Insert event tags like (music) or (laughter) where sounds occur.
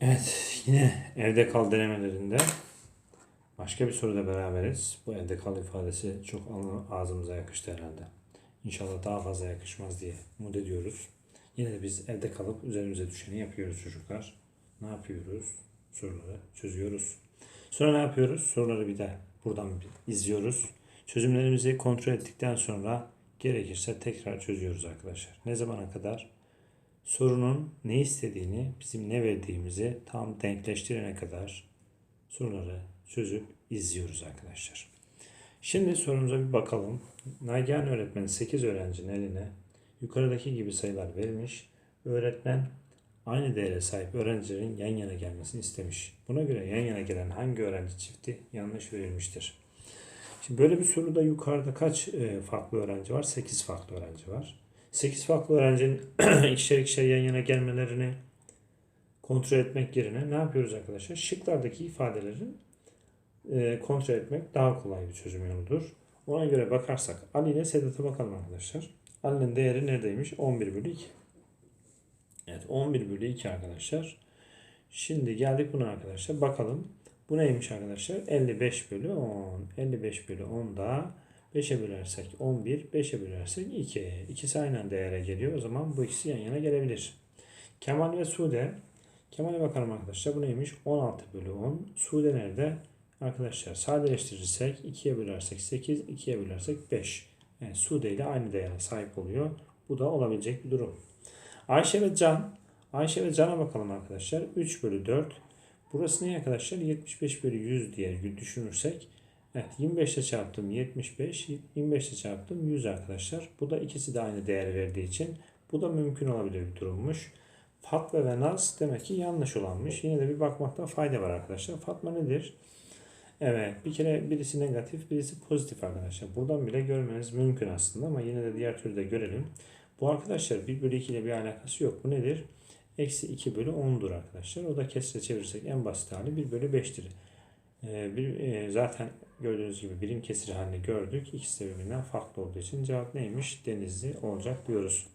Evet, yine evde kal denemelerinde başka bir soruda beraberiz. Bu evde kal ifadesi çok ağ- ağzımıza yakıştı herhalde. İnşallah daha fazla yakışmaz diye umut ediyoruz. Yine de biz evde kalıp üzerimize düşeni yapıyoruz çocuklar. Ne yapıyoruz? Soruları çözüyoruz. Sonra ne yapıyoruz? Soruları bir de buradan bir izliyoruz. Çözümlerimizi kontrol ettikten sonra gerekirse tekrar çözüyoruz arkadaşlar. Ne zamana kadar? Sorunun ne istediğini, bizim ne verdiğimizi tam denkleştirene kadar soruları çözüp izliyoruz arkadaşlar. Şimdi sorumuza bir bakalım. Nagihan öğretmen 8 öğrencinin eline yukarıdaki gibi sayılar verilmiş. Öğretmen aynı değere sahip öğrencilerin yan yana gelmesini istemiş. Buna göre yan yana gelen hangi öğrenci çifti yanlış verilmiştir? Şimdi böyle bir soruda yukarıda kaç e, farklı öğrenci var? 8 farklı öğrenci var. 8 farklı öğrencinin (clears throat) ikişer ikişer yan yana gelmelerini kontrol etmek yerine ne yapıyoruz arkadaşlar? Şıklardaki ifadelerin e, kontrol etmek daha kolay bir çözüm yoludur. Ona göre bakarsak Ali ile Sedat'a bakalım arkadaşlar. Ali'nin değeri neredeymiş? 11 bölü 2. Evet 11 bölü 2 arkadaşlar. Şimdi geldik buna arkadaşlar. Bakalım. Bu neymiş arkadaşlar? 55 bölü 10. 55 bölü 10 da 5'e bölersek 11, 5'e bölersek 2. İkisi aynı değere geliyor. O zaman bu ikisi yan yana gelebilir. Kemal ve Sude. Kemal'e bakalım arkadaşlar. Bu neymiş? 16 bölü 10. Sude nerede? Arkadaşlar sadeleştirirsek 2'ye bölersek 8, 2'ye bölersek 5. Yani Sude ile aynı değere sahip oluyor. Bu da olabilecek bir durum. Ayşe ve Can. Ayşe ve Can'a bakalım arkadaşlar. 3 bölü 4. Burası ne arkadaşlar? 75 bölü 100 diye düşünürsek Evet 25 ile çarptım 75, 25 ile çarptım 100 arkadaşlar. Bu da ikisi de aynı değer verdiği için bu da mümkün olabilir bir durummuş. Fatma ve Naz demek ki yanlış olanmış. Yine de bir bakmakta fayda var arkadaşlar. Fatma nedir? Evet bir kere birisi negatif birisi pozitif arkadaşlar. Buradan bile görmeniz mümkün aslında ama yine de diğer türlü de görelim. Bu arkadaşlar 1 bölü 2 ile bir alakası yok. Bu nedir? Eksi 2 bölü 10'dur arkadaşlar. O da kesre çevirirsek en basit hali 1 bölü 5'tir. Ee, bir, e, zaten gördüğünüz gibi birim kesiri halini gördük. İkisi de birbirinden farklı olduğu için cevap neymiş? Denizli olacak diyoruz.